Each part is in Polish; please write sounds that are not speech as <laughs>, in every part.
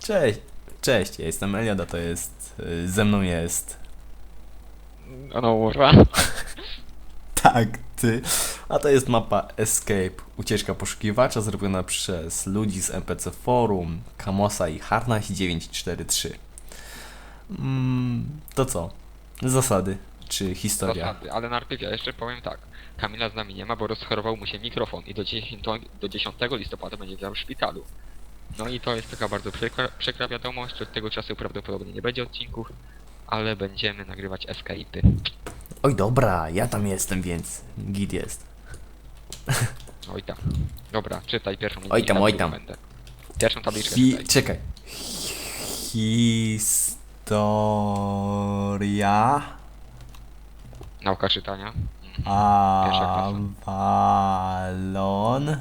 Cześć, cześć, ja jestem Eliada, to jest, y, ze mną jest... No, ura. <laughs> Tak, ty. A to jest mapa Escape, ucieczka poszukiwacza zrobiona przez ludzi z NPC Forum, Kamosa i Harnaś943. Mm, to co? Zasady, czy historia? Zasady, ale najpierw ja jeszcze powiem tak. Kamila z nami nie ma, bo rozchorował mu się mikrofon i do 10, do 10 listopada będzie w szpitalu. No i to jest taka bardzo przykra, przykra wiadomość, od tego czasu prawdopodobnie nie będzie odcinków, ale będziemy nagrywać escape'y. Oj dobra, ja tam jestem, więc git jest. Oj tam. Dobra, czytaj pierwszą Oj tam, oj tam. Będę. Pierwszą tabliczkę Hi czytaj. czekaj. Historia Nauka czytania. Pierwsza klasa. Avalon.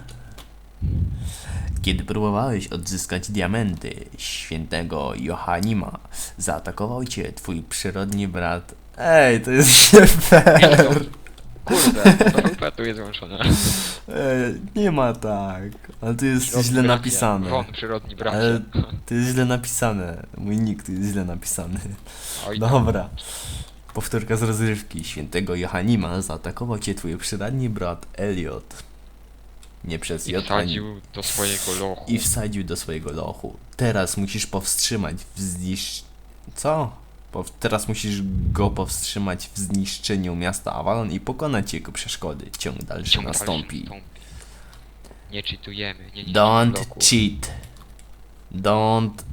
Kiedy próbowałeś odzyskać diamenty świętego Johannima, zaatakował cię twój przyrodni brat. Ej, to jest <laughs> nie fair. Kurde, to tu jest włączone. Ej, nie ma tak. Ale to jest Przyrodni źle bracie. napisane. Won, przyrodni bracie. Ale to jest źle napisane. Mój nick to jest źle napisany. Oj. Dobra. Powtórka z rozrywki. Świętego Johannima zaatakował cię twój przyradni brat Elliot. Nie przez I J ani... wsadził do swojego lochu. I wsadził do swojego lochu. Teraz musisz powstrzymać w zniszcz... Co? Teraz musisz go powstrzymać w zniszczeniu miasta Avalon i pokonać jego przeszkody. Ciąg dalszy Ciąg dalszy nastąpi. Nie cheatujemy, nie Don't bloku. cheat. Don't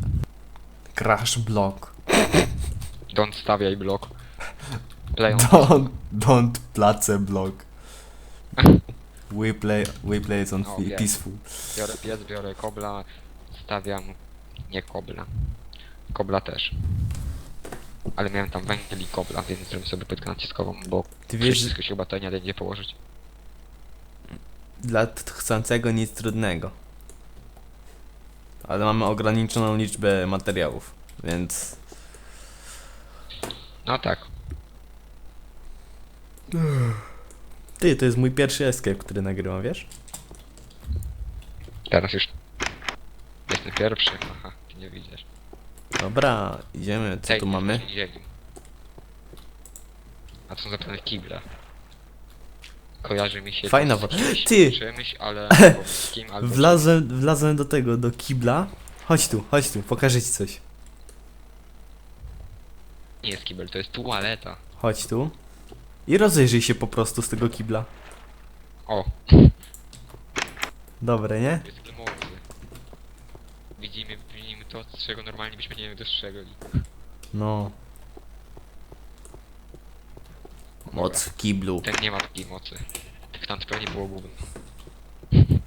crash block. Don't stawiaj blok. <laughs> Play on Don't, don't place block. <laughs> We play, we play it on O, fi- wiem. peaceful. Biorę piec, biorę kobla, stawiam... Nie kobla. Kobla też. Ale miałem tam węgiel i kobla, więc zrobię sobie płytkę naciskową, bo Ty wiesz, wszystko się chyba to nie będzie położyć. dla t- chcącego nic trudnego. Ale mamy ograniczoną liczbę materiałów, więc... No tak. Ty, to jest mój pierwszy escape, który nagrywam, wiesz? Teraz już... Jestem pierwszy. Aha, ty nie widzisz. Dobra, idziemy, co Tej tu mamy? A to są zapewne kible. Kojarzy mi się Fajna to z wo- kimś, Ty! Czymś, ale <laughs> z kim, albo Wlazłem, wlazłem do tego, do kibla. Chodź tu, chodź tu, pokażę ci coś. nie jest kibel, to jest tualeta. Chodź tu. I rozejrzyj się po prostu z tego kibla. O, Dobre, nie? jest mocy. Widzimy w nim to, czego normalnie byśmy nie dostrzegli. No. Moc w kiblu. Ten nie ma takiej mocy. Tych tam pewnie było gówno.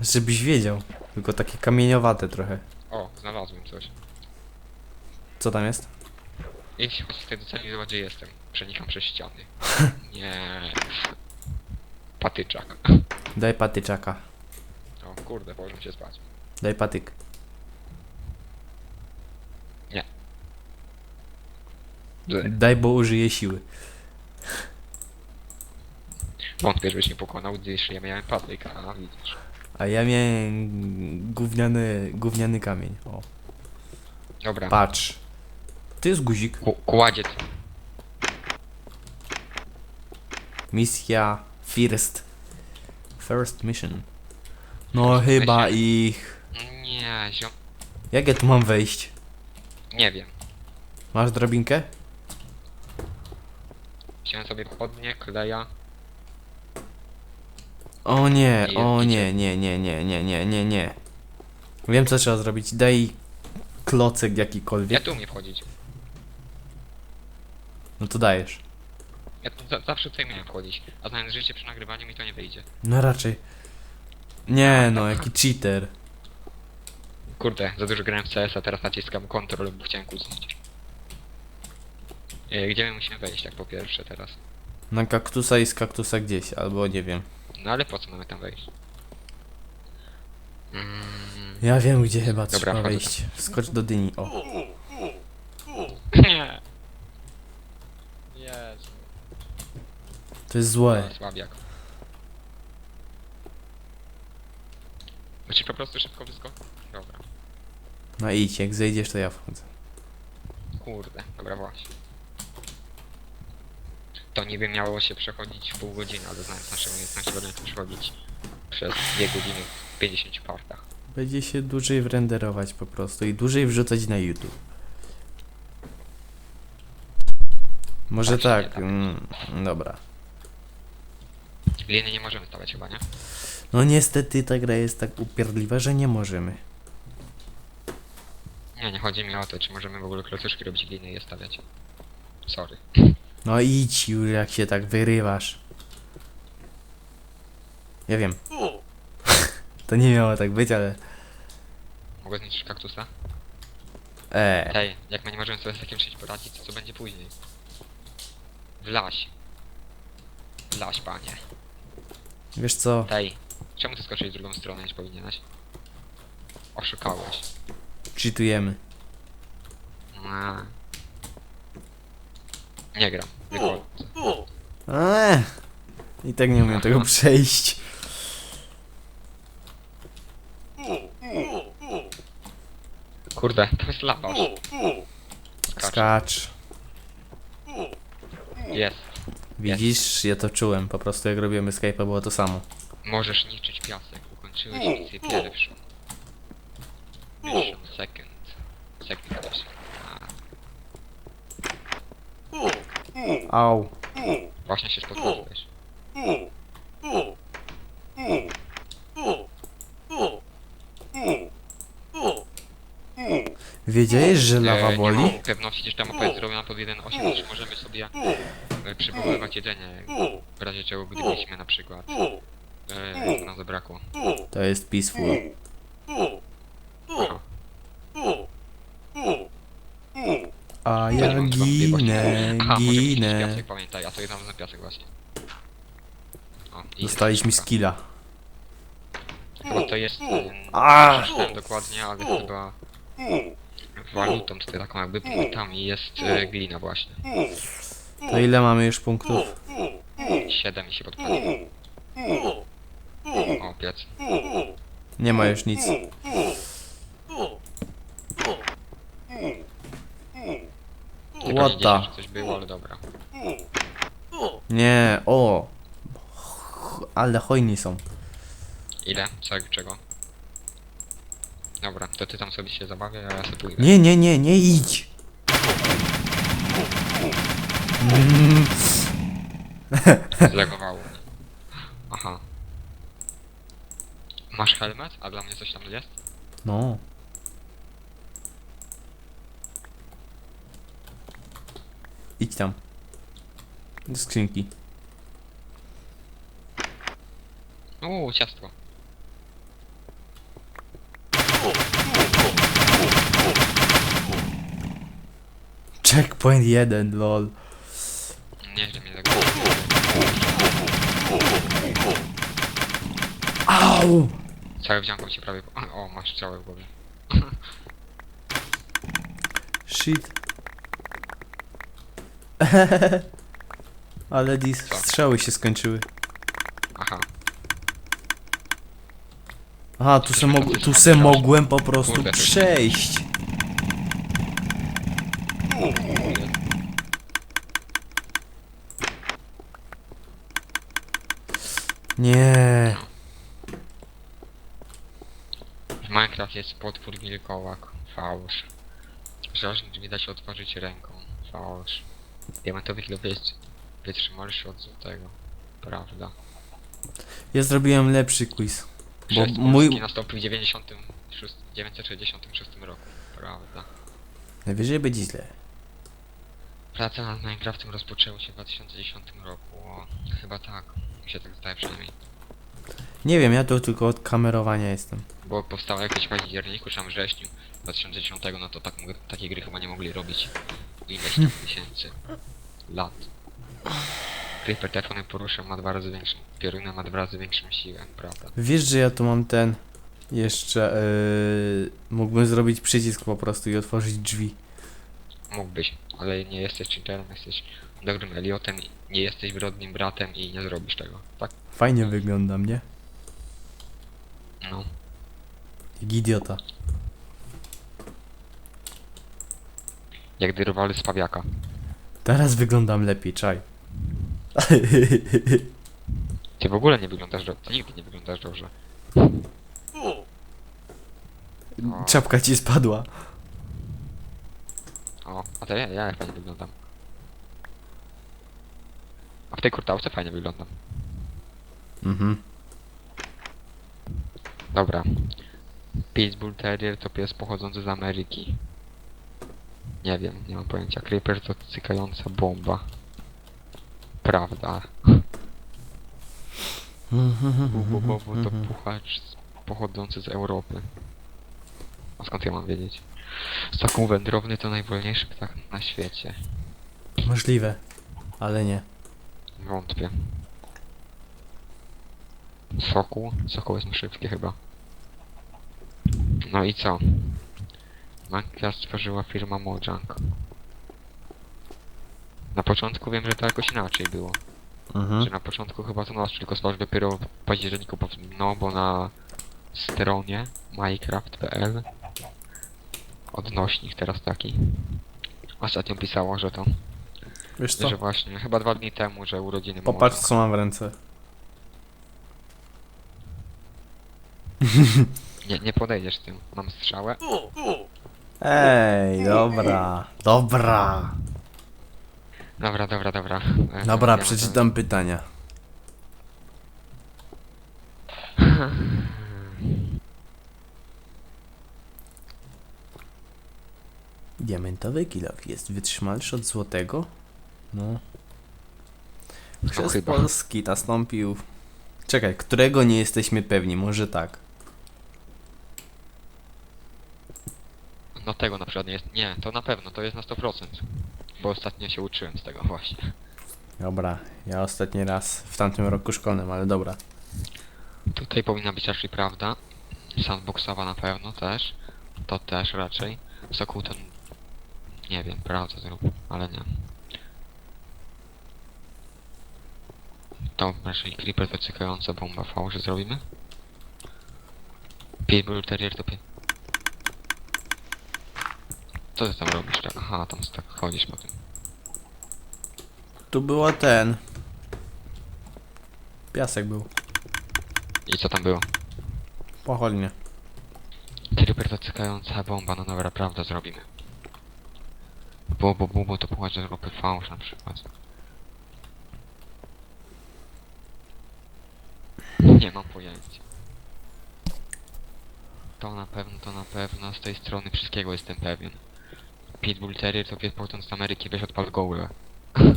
Żebyś wiedział. Tylko takie kamieniowate trochę. O, znalazłem coś. Co tam jest? Idź, chodź tutaj do celi i zobacz gdzie jestem. Przenikam przez ściany. <laughs> Nie. Patyczak. Daj patyczaka. O kurde, położę się spać. Daj patyk. Daj, bo użyję siły. Wątpię, żebyś nie pokonał, gdyż ja miałem patyk, a widzisz. A ja miałem gówniany, gówniany kamień. O, Dobra, patrz. To jest guzik. Ku- kładziec. Misja First. First mission. No chyba ich... Nie, ziom... Jak ja tu mam wejść? Nie wiem. Masz drabinkę? Wziąłem sobie podnie, kleja. O nie, Nie, o nie, nie, nie, nie, nie, nie, nie, nie. Wiem co trzeba zrobić. Daj klocek Ja jakikolwiek. tu umiem wchodzić. No to dajesz. Ja tu za zawsze tutaj miałem wchodzić. A znając życie przy nagrywaniu mi to nie wyjdzie. No raczej. Nie no, jaki cheater. Kurde, za dużo grałem w CS, a teraz naciskam kontrol, bo chciałem kucnąć. E, Gdzie my musimy wejść, tak po pierwsze teraz? Na kaktusa i z kaktusa gdzieś, albo nie wiem. No ale po co mamy tam wejść? Mm, Ja wiem gdzie chyba Dobra, trzeba wchodzę wejść. Skocz do dyni, o. nie. <laughs> To jest złe. Słabiak. Musisz po prostu szybko wyskoczyć? Dobra. No idź, jak zejdziesz to ja wchodzę. Kurde, dobra właśnie. To niby miało się przechodzić w pół godziny, ale znając nasze umiejętności będę to przechodzić przez 2 godziny w 50 partach. Będzie się dłużej wrenderować po prostu i dłużej wrzucać na YouTube. Może Tak się tak, nie da. mm, dobra. Liny nie możemy stawiać chyba, nie? No niestety ta gra jest tak upierdliwa, że nie możemy. Nie, nie chodzi mi o to, czy możemy w ogóle klocuszki robić gliny i je stawiać. Sorry. No idź już, jak się tak wyrywasz. Ja wiem. <laughs> To nie miało tak być, ale... Mogę zniszczyć kaktusa? Eee. Hej, jak my nie możemy sobie z takim czymś poradzić, to co będzie później? Wlaś. Wlaś, panie. Wiesz co? Hej, czemu ty skoczyłeś w drugą stronę niż powinieneś? Oszukałeś. Cheatujemy. A. Nie gram. Eee. I tak nie umiem tego <laughs> przejść. Kurde, to jest. Skacz. Skacz. Jest. Widzisz, ja to czułem. Po prostu jak robiłem escape'a było to samo. Możesz niszczyć piasek. Ukończyłeś misję pierwszą. Mission second. Second mission. Au. właśnie się spotkałeś. Wiedziałeś, że lawa E, boli? Nie mam pewności, że ta mapa jest zrobiona pod 1.8, czy możemy sobie e, przywoływać jedzenie, w razie czego gdybyśmy na przykład e, nam zabrakło. To jest peaceful. Aha. A ja mam ginę, Aha, <laughs> ginę. piasek, pamiętaj, a to jest na piasek właśnie. O, i Dostaliśmy skilla. Chyba to jest... e, A! Nie przeczytałem dokładnie, ale chyba... Walutą, czy taką jakby punktami jest e, glina właśnie. To ile mamy już punktów? 7 i się podpaliło. O, piec. Nie ma już nic. Tylko What nie the? wiedziałem, że coś było, ale dobra. Nie, o. Ch- Ale hojni są. Ile? Co, czego? Dobra, to ty tam sobie się zabawiaj, a ja sobie pójdę. Nie, nie, nie, nie idź. Mm, Zlegowało. Aha. Masz helmet? A dla mnie coś tam jest? No. Idź tam. Do skrzynki. Uuu, ciastko. Checkpoint 1, lol. Nieźle mnie zagroziło. Au! Całe wziąłem się prawie... po- O, masz całe w głowie. Shit. <laughs> Ale dis Co? strzały się skończyły. Aha. Aha, tu se, mog tu se mogłem po prostu przejść. Nie. W Minecraft jest potwór wilkołak. Fałsz. Żażnik drzwi da się otworzyć ręką. Fałsz. Diamentowy chwilę jest wytrzymalszy od złotego. Prawda. Ja zrobiłem lepszy quiz. Bo mój... Polski nastąpił w 96, 966 roku. Prawda. Najwyżej będzie źle. Prace nad Minecraftem rozpoczęły się w 2010 roku. O, chyba tak. Mi się tak zdaje przynajmniej. Nie wiem, ja tu tylko od kamerowania jestem. Bo powstało jakieś w październiku czy tam wrześniu 2010, no to tak, takie gry chyba nie mogli robić ileś tam <laughs> tysięcy lat. Creeper telefony porusza ma dwa razy większą, piorunę ma dwa razy większą siłę, prawda? Wiesz, że ja tu mam ten... Jeszcze... Yy, mógłbym zrobić przycisk po prostu i otworzyć drzwi. Mógłbyś, ale nie jesteś cheaterem, jesteś dobrym Eliotem, nie jesteś wrodnym bratem i nie zrobisz tego, tak? Fajnie wyglądam, nie? No. Jak idiota. Jak gdy rywale z pawiaka. Teraz wyglądam lepiej, czaj. Ty w ogóle nie wyglądasz dobrze. Ty nigdy nie wyglądasz dobrze. Czapka ci spadła. O, a to ja, ja jak fajnie wyglądam. A w tej kurtałce fajnie wyglądam. Mhm. Dobra. Pitbull Terrier to pies pochodzący z Ameryki. Nie wiem, nie mam pojęcia. Creeper to cykająca bomba. Prawda. Bubu Bobu to puchacz z- pochodzący z Europy. A skąd ja mam wiedzieć? Sokół wędrowny to najwolniejszy ptak na świecie. Możliwe, ale nie. Wątpię. Sokół? Sokół jest szybki chyba. No i co? Minecraft stworzyła firma Mojang. Na początku wiem, że to jakoś inaczej było. Mhm. Że na początku chyba to nas tylko stworzył dopiero w październiku, no bo na stronie minecraft.pl odnośnik teraz taki. Ostatnio pisało, że to, Wiesz co? że właśnie, chyba dwa dni temu, że urodziny Popatrz Mojang. co mam w ręce. Nie, nie podejdziesz tym. Mam strzałę. Ej, dobra. Dobra. Dobra, dobra, dobra. E, Dobra, ja przeczytam pytania. <laughs> Diamentowy kilof jest wytrzymalszy od złotego? No. Przez chyba. Polski nastąpił... Czekaj, którego nie jesteśmy pewni, może tak. No tego na przykład nie jest. Nie, to na pewno, to jest na 100%. Bo ostatnio się uczyłem z tego właśnie. Dobra, ja ostatni raz w tamtym roku szkolnym, ale dobra. Tutaj powinna być raczej prawda. Sandboxowa na pewno też. To też raczej. Sokół ten... Nie wiem, prawda zrób, ale nie. To raczej Creeper to cykająca bomba V, że zrobimy? Pitbull Terrier to pie... Co ty tam robisz? tak? Aha, tam tak chodzisz po tym. Tu było ten. Piasek był. I co tam było? Pochodnie. Creeper to cykająca bomba, no dobra, prawda zrobimy. Bo, bo, bo, bo to płacz z Europy fałsz na przykład. Nie mam pojęcia. To na pewno, to na pewno, z tej strony wszystkiego jestem pewien. Pitbull Terrier to pies pochodzący z Ameryki, weź odpal gołę. <laughs>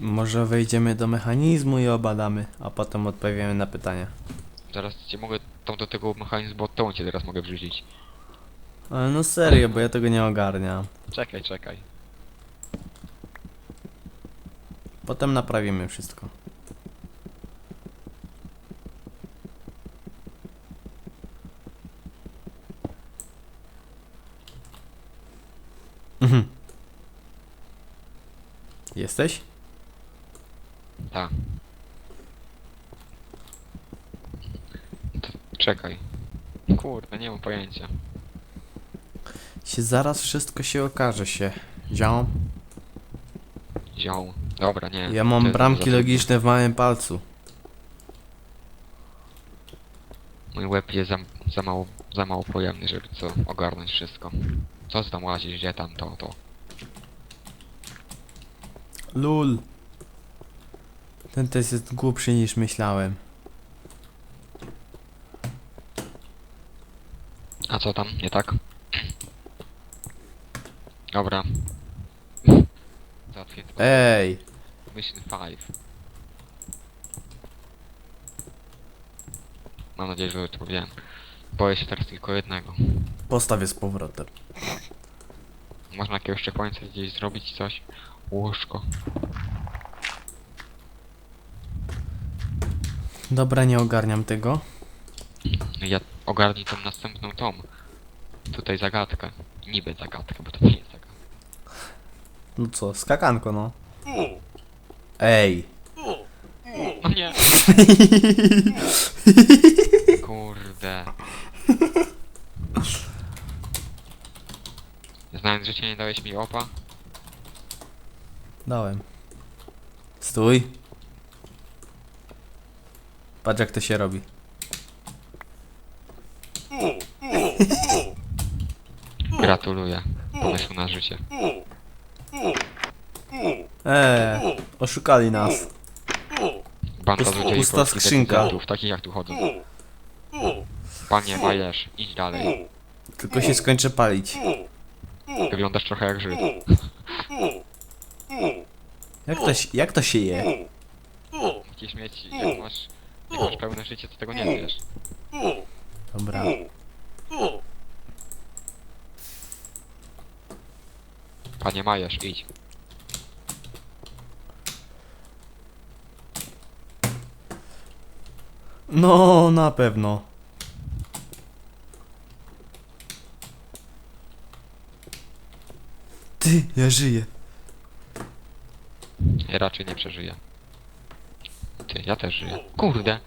Może wejdziemy do mechanizmu i obadamy, a potem odpowiemy na pytania. Zaraz cię mogę, tam do tego mechanizmu, bo tą cię teraz mogę wrzucić. Ale no serio, bo ja tego nie ogarniam. Czekaj, czekaj. Potem naprawimy wszystko. Mhm. Jesteś? Tak. To czekaj. Kurde, nie mam pojęcia. Się zaraz wszystko się okaże się. Ziom. Wziął. Dobra, nie. Ja mam bramki za logiczne w małym palcu. Mój łeb jest za, za mało, za mało pojemny, żeby co ogarnąć wszystko. Co ty tam łazisz, gdzie tam to, to? Lul. Ten test jest głupszy niż myślałem. A co tam, nie tak? Dobra. Załatwię to. Ej! Mission 5. Mam nadzieję, że to wiem. Boję się teraz tylko jednego. Postawię z powrotem. Można jakiegoś checkpointa gdzieś zrobić coś? Łóżko. Dobra, nie ogarniam tego. Ja ogarnij tą następną tom. Tutaj zagadkę. Niby zagadkę, bo to nie jest zagadka. No co, skakanko no. Ej! No nie! Kurde. Znając życie nie dałeś mi opa? Dałem. Stój. Patrz jak to się robi. Gratuluję. Pomysłu na życie. Eee, oszukali nas. Banda Pust- złodziei pusta polskich skrzynka. decydentów, takich jak tu chodzą. Panie Majesz, idź dalej. Tylko się skończę palić. Wyglądasz trochę jak Żyd. Jak to, się- jak to się je? Musisz mieć, jak masz, jak masz pełne życie, to tego nie wiesz. Dobra. Panie Majesz, idź. No, na pewno. Ty, ja żyję. Raczej nie przeżyję. Ty, ja też żyję. Kurde!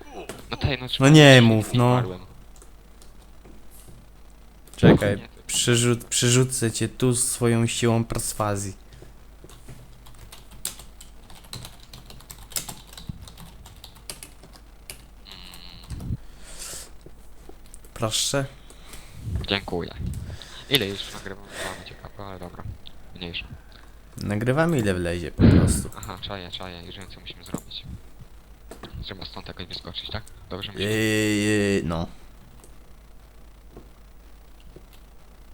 No tej, no No nie mów, no. umarłem. Czekaj, przerzu przerzucę cię tu swoją siłą perswazji. Proszę. Dziękuję. Ile już nagrywam? Ciekawe, ale dobra. Mniejsza. Nagrywamy ile wlezie prostu. Aha, czaję, czaję. Już wiem co musimy zrobić. Trzeba stąd jakoś wyskoczyć, tak? Dobrze myślę. Yy, no.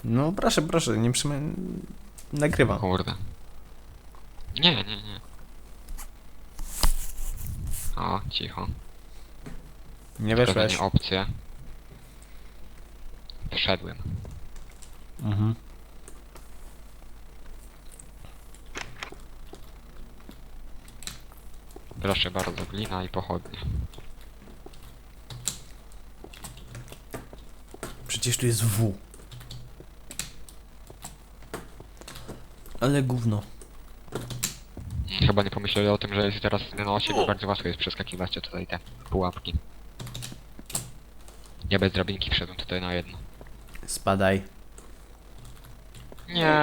No proszę, proszę, nie przyjmę... Nagrywam. Kurde. Nie, nie, nie. O, cicho. Nie weszłeś. Opcje. Wszedłem. Mhm. Proszę bardzo, glina i pochodnie. Przecież tu jest W. Ale gówno. Chyba nie pomyśleli o tym, że jest teraz na osiedlu, bardzo łatwo jest przeskakiwać tutaj te pułapki. Ja bez drabinki wszedłem tutaj na jedno. Spadaj. Nie.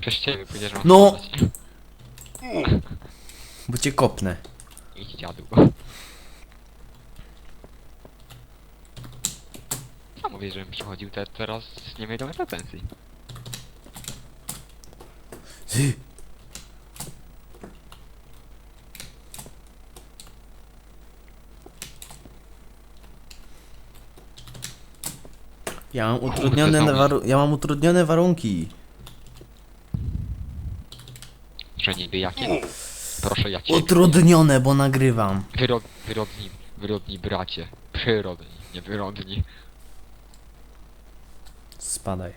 Przez ciebie pójdziesz mam No! spadać. Bo cię kopnę. Idź dziadu. Co mówię, żebym przychodził te, teraz nie miałem pretensji. Ty. Ja mam utrudnione, znowu. waru- ja mam utrudnione warunki. Że niby jakie? Proszę ja cię. Utrudnione, bo nagrywam. Wyrod, wyrodni, wyrodni bracie. Przyrodni, nie wyrodni. Spadaj.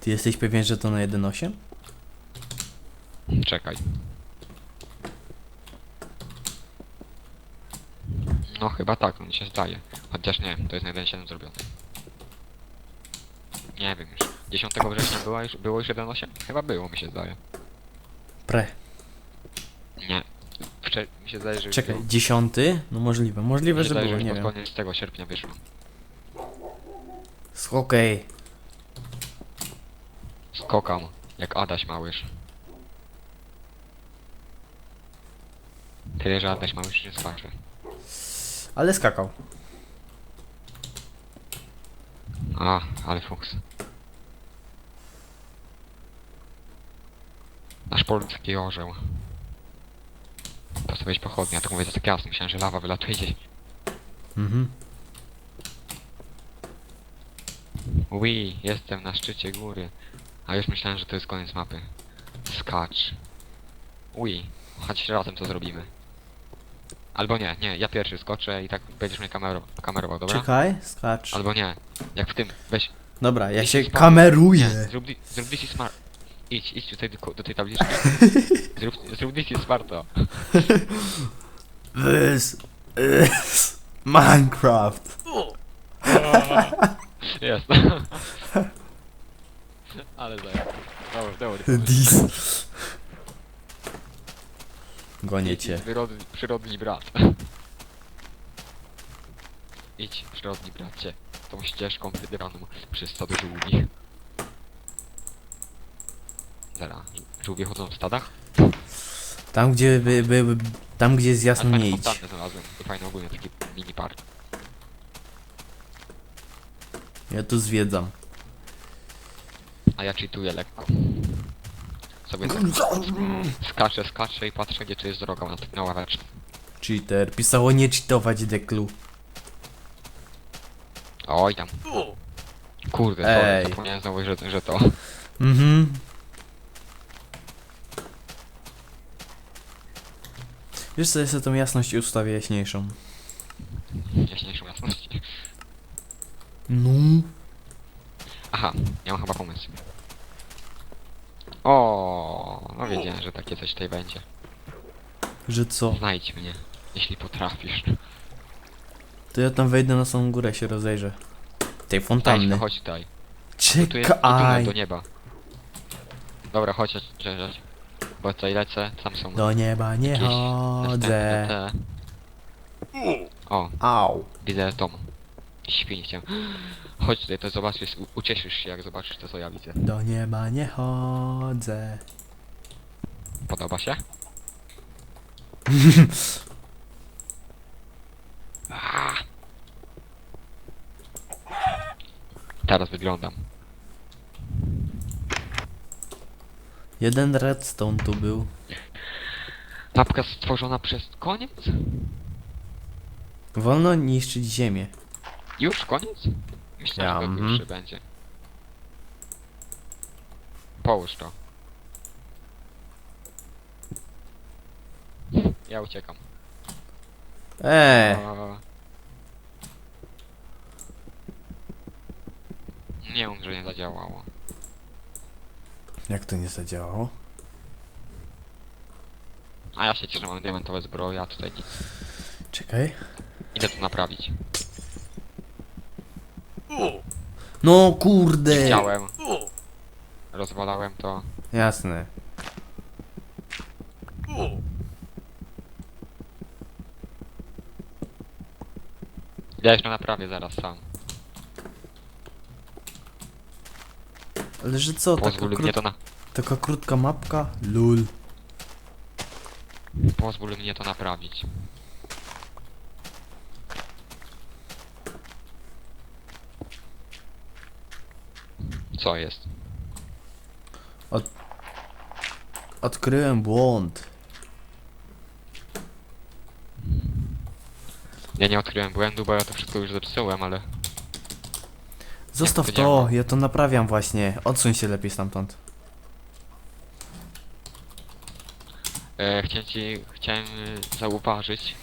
Ty jesteś pewien, że to na 1.8? Czekaj. No chyba tak, mi się zdaje. Chociaż nie, to jest na 1.7 zrobione. Nie wiem już. 10 września była już, było już 1.8? Chyba było, mi się zdaje. Pre. Nie. Wcze mi się zdaje, że już Czekaj, było. 10? No możliwe, możliwe, Mi się że zdaje, było, że nie już wiem. pod koniec tego sierpnia wyszło. Okej. Skokam, jak Adaś Małysz. Tyle, że Adaś Małysz nie skacze. Ale skakał. A, ale fuks. Nasz polski orzeł. To sobie pochodnia, tak mówię, to tak jasno, myślałem, że lawa wylatuje gdzieś. Mhm. Ui, jestem na szczycie góry. A już myślałem, że to jest koniec mapy. Skacz. Ui, chodź razem to zrobimy. Albo nie, nie, ja pierwszy skoczę i tak będziesz mnie kamero kamerował, dobra? Czekaj, skacz. Albo nie, jak w tym, weź, Dobra, ja Idź się kameruję. Nie, zrób, di- zrób DC Smart. Idź, idź tutaj do, do tej tabliczki. <laughs> zrób, zrób DC Smarta. <laughs> This is Minecraft. <laughs> Jest. Ale zajęty. Dobra, dobra. This. Gonię cię. Przyrodni, przyrodni brat. Idź, przyrodni bracie, tą ścieżką wybraną przez stado żółwi. Zara, żółwie chodzą w stadach? Tam gdzie by, by, by, tam gdzie jest jasno nie idź. fontannę znalazłem, to fajny ogólnie taki mini park. Ja tu zwiedzam. A ja cheatuję lekko. Sobie tak skaczę, skaczę i patrzę gdzie tu jest droga na, na ławeczce. Cheater. Pisało nie cheatować deklu. Oj tam. Kurde, Ej. to zapomniałem znowu, że, że to. Mhm. Wiesz co, ja sobie tą jasność ustawię jaśniejszą. Jaśniejszą jasności. No. Aha, ja mam chyba pomysł. O, no wiedziałem, że takie coś tutaj będzie. Że co? Znajdź mnie, jeśli potrafisz. To ja tam wejdę na samą górę się rozejrzę. Tej fontanny. chodź tutaj. Tu jest i tunel Czekaj. do nieba. Dobra, chodź, chodź. Bo tutaj lecę, tam są Do nieba nie jakieś chodzę. następne te... O, Au. widzę dom. Świń chciałem. Chodź tutaj, to zobaczysz, u- ucieszysz się jak zobaczysz to co ja widzę. Do nieba nie chodzę. Podoba się? <laughs> Ah. Teraz wyglądam. Jeden redstone tu był. Mapka stworzona przez koniec? Wolno niszczyć ziemię. Już koniec? Myślę, Ja, że to mhm. dłuższy będzie. Połóż to. Ja uciekam. Eee. O. Nie mów, że nie zadziałało. Jak to nie zadziałało? A ja się cieszę, że mam diamentowe zbroje, a tutaj nic. Czekaj. Idę to naprawić. No kurde. Chciałem. Rozwalałem to. Jasne. Ja jeszcze naprawię zaraz sam. Ale że co, taka, Pozwól mnie krót, to na... taka krótka mapka? Lul. Pozwól mnie to naprawić. Co jest? Odkryłem błąd. Ja nie odkryłem błędu, bo ja to wszystko już zepsułem, ale... Zostaw to to, działa? ja to naprawiam właśnie. Odsuń się lepiej stamtąd. E, chciałem ci... Chciałem zauważyć,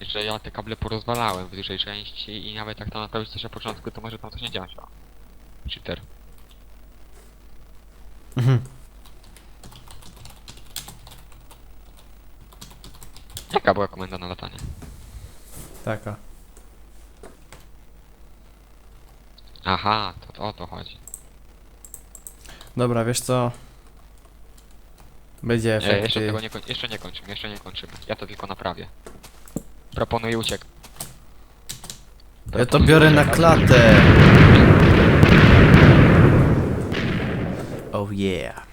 że ja te kable porozwalałem w dużej części i nawet jak tam naprawić coś na początku, to może tam coś nie działać. Cheater. Mhm. Jaka była komenda na latanie? Taka. Aha, to, to o to chodzi. Dobra, wiesz co? Będzie E, jeszcze tego nie koń... jeszcze nie kończymy, jeszcze nie kończymy. Ja to tylko naprawię. Proponuję uciek. Ja to biorę na klatę. Oh yeah.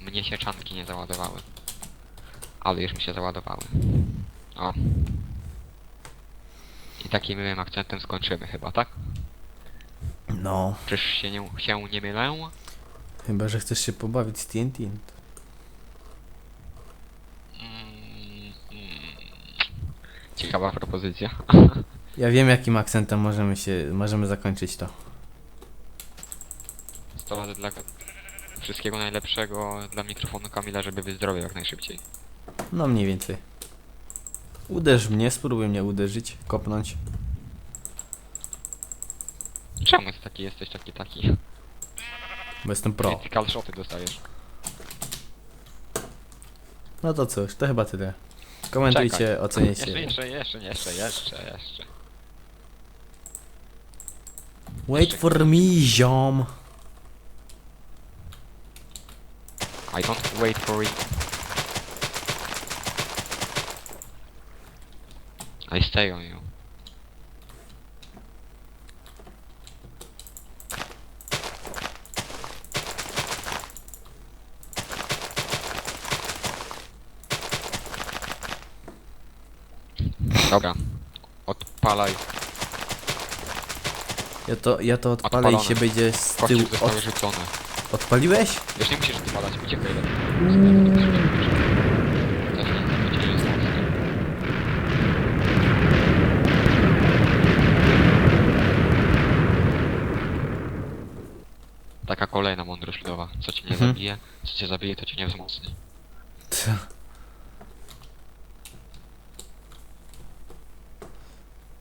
Mnie się czanki nie załadowały. Ale już mi się załadowały. O. I takim miłym akcentem skończymy chyba, tak? No. Czyż się nie, się nie mylę? Chyba, że chcesz się pobawić z TNT. Mm, mm. Ciekawa propozycja. <laughs> Ja wiem jakim akcentem możemy się, możemy zakończyć to. 100 lat dla wszystkiego najlepszego dla mikrofonu Kamila, żeby wyzdrowiał jak najszybciej. No mniej więcej. Uderz mnie, spróbuj mnie uderzyć, kopnąć. Czemu jest taki, jesteś taki, taki? Bo jestem pro. Critical shoty dostajesz. No to cóż, to chyba tyle. Komentujcie, Czekaj. oceniajcie. Jeszcze, jeszcze, jeszcze, jeszcze, jeszcze, jeszcze. Wait for me, ziom. I don't wait for it. I stay on you. Dobra. Odpalaj. Ja to, ja to odpalę i się będzie z tyłu Kościół Odpaliłeś? Już nie musisz odpalać, uciekaj lepiej. Taka kolejna mądrość ludowa. Co cię nie Mhm. zabije, co cię zabije, to cię nie wzmocni.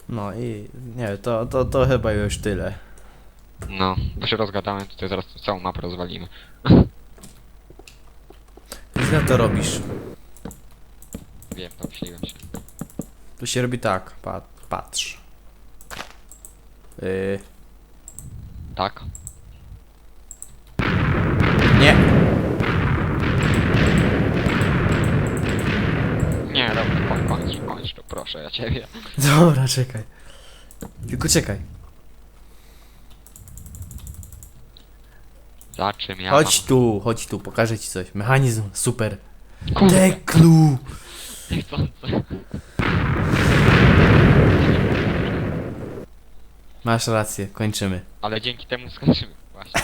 No i nie, to, to, to chyba już tyle. No, bo się rozgadałem, tutaj zaraz całą mapę rozwalimy. Źle to robisz. Wiem, domyśliłem się. To się robi tak, pa, patrz. Yy, Tak? nie, Nie, dobra, kończ, kończ, kończ to, proszę, ja ciebie. dobra, czekaj. Tylko czekaj. Za czym ja Chodź tu, chodź tu, pokażę ci coś. Mechanizm, super. Kurde, Deklu! Masz rację, kończymy. Ale dzięki temu skończymy. Właśnie.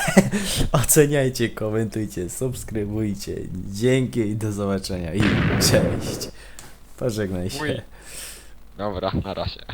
<laughs> Oceniajcie, komentujcie, subskrybujcie. Dzięki i do zobaczenia. I cześć. Pożegnaj się. Mój. Dobra, na razie.